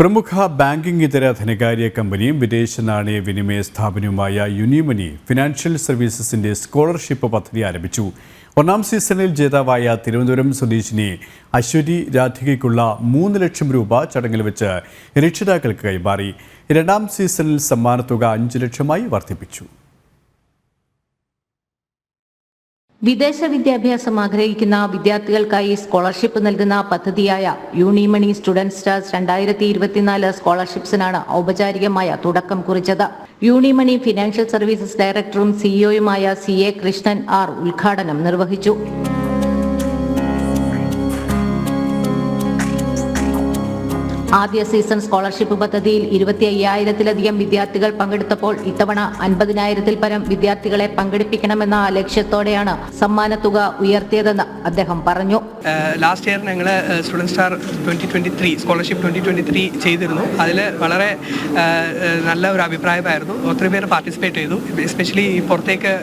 പ്രമുഖ ബാങ്കിംഗ് ഇതര ധനകാര്യ കമ്പനിയും വിദേശ നാണയ വിനിമയ സ്ഥാപനവുമായ യുനിമണി ഫിനാൻഷ്യൽ സർവീസസിന്റെ സ്കോളർഷിപ്പ് പദ്ധതി ആരംഭിച്ചു. ഒന്നാം സീസണിൽ ജേതാവായ തിരുവനന്തപുരം സ്വദേശിനി അശ്വതി രാധികയ്ക്കുള്ള മൂന്ന് ലക്ഷം രൂപ ചടങ്ങിൽ വെച്ച് രക്ഷിതാക്കൾക്ക് കൈമാറി. രണ്ടാം സീസണിൽ സമ്മാനത്തുക അഞ്ച് ലക്ഷമായി വർദ്ധിപ്പിച്ചു. വിദേശ വിദ്യാഭ്യാസം ആഗ്രഹിക്കുന്ന വിദ്യാർത്ഥികൾക്കായി സ്കോളർഷിപ്പ് നൽകുന്ന പദ്ധതിയായ യൂണിമണി സ്റ്റുഡന്റ് സ്റ്റാർസ് രണ്ടായിരത്തി ഇരുപത്തിനാല് സ്കോളർഷിപ്സിനാണ് ഔപചാരികമായ തുടക്കം കുറിച്ചത്. യൂണിമണി ഫിനാൻഷ്യൽ സർവീസസ് ഡയറക്ടറും സിഇഒയുമായ സി എ കൃഷ്ണൻ ആർ ഉദ്ഘാടനം നിർവഹിച്ചു. ആദ്യ സീസൺ സ്കോളർഷിപ്പ് പദ്ധതിയിൽ ഇരുപത്തി അയ്യായിരത്തിലധികം വിദ്യാർത്ഥികൾ പങ്കെടുത്തപ്പോൾ ഇത്തവണ അൻപതിനായിരത്തിൽ പരം വിദ്യാർത്ഥികളെ പങ്കെടുപ്പിക്കണമെന്ന ലക്ഷ്യത്തോടെയാണ് സമ്മാന തുക ഉയർത്തിയതെന്ന് അദ്ദേഹം പറഞ്ഞു. ലാസ്റ്റ് ഇയർ ഞങ്ങൾ student star twenty twenty three scholarship twenty twenty three ചെയ്തിരുന്നു. അതിൽ വളരെ നല്ല ഒരു അഭിപ്രായമായിരുന്നു. ഒത്തിരി പേര് പാർട്ടിസിപ്പേറ്റ് ചെയ്തു. എസ്പെഷ്യലി പുറത്തേക്ക്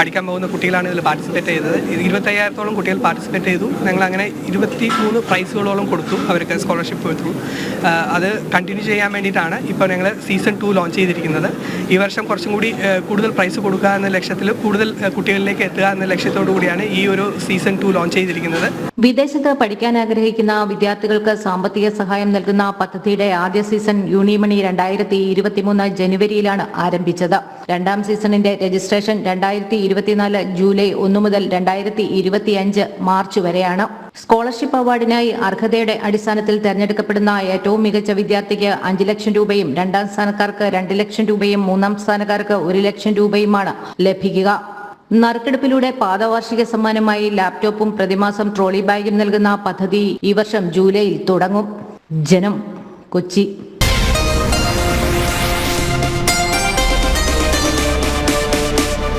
പഠിക്കാൻ പോകുന്ന കുട്ടികളാണ് ഇതിൽ പാർട്ടിസിപ്പേറ്റ് ചെയ്തത് ഇരുപത്തയ്യായിരത്തോളം കുട്ടികൾ പാർട്ടിസിപ്പേറ്റ് ചെയ്തു. ഞങ്ങൾ അങ്ങനെ ഇരുപത്തി മൂന്ന് പ്രൈസുകളോളം കൊടുത്തു അവർക്ക് സ്കോളർഷിപ്പ് ത്രൂ അത് കണ്ടിന്യൂ ചെയ്യാൻ വേണ്ടിയിട്ടാണ് ഇപ്പോൾ ഞങ്ങൾ സീസൺ ടു ലോഞ്ച് ചെയ്തിരിക്കുന്നത്. ഈ വർഷം കുറച്ചും കൂടി കൂടുതൽ പ്രൈസ് കൊടുക്കുക എന്ന ലക്ഷ്യത്തിൽ കൂടുതൽ കുട്ടികളിലേക്ക് എത്തുക എന്ന ലക്ഷ്യത്തോടു കൂടിയാണ് ഈ ഒരു സീസൺ ടു ലോഞ്ച് ചെയ്തിരിക്കുന്നത്. വിദേശത്ത് പഠിക്കാൻ ആഗ്രഹിക്കുന്ന വിദ്യാർത്ഥികൾക്ക് സാമ്പത്തിക സഹായം നൽകുന്ന പദ്ധതിയുടെ ആദ്യ സീസൺ യൂണിമണി രണ്ടായിരത്തി ഇരുപത്തിമൂന്ന് ജനുവരിയിലാണ് ആരംഭിച്ചത്. രണ്ടാം സീസണിന്റെ രജിസ്ട്രേഷൻ രണ്ടായിരത്തി ഇരുപത്തിനാല് ജൂലൈ ഒന്ന് മുതൽ രണ്ടായിരത്തി ഇരുപത്തിയഞ്ച് മാർച്ച് വരെയാണ്. സ്കോളർഷിപ്പ് അവാർഡിനായി അർഹതയുടെ അടിസ്ഥാനത്തിൽ തെരഞ്ഞെടുക്കപ്പെടുന്ന ഏറ്റവും മികച്ച വിദ്യാർത്ഥിക്ക് അഞ്ച് ലക്ഷം രൂപയും രണ്ടാം സ്ഥാനക്കാർക്ക് രണ്ട് ലക്ഷം രൂപയും മൂന്നാം സ്ഥാനക്കാർക്ക് ഒരു ലക്ഷം രൂപയുമാണ് ലഭിക്കുക. നറുക്കെടുപ്പിലൂടെ പാദവാർഷിക സമ്മാനമായി ലാപ്ടോപ്പും പ്രതിമാസം ട്രോളി ബാഗും നൽകുന്ന പദ്ധതി ഈ വർഷം ജൂലൈയിൽ തുടങ്ങും. ജനം കൊച്ചി.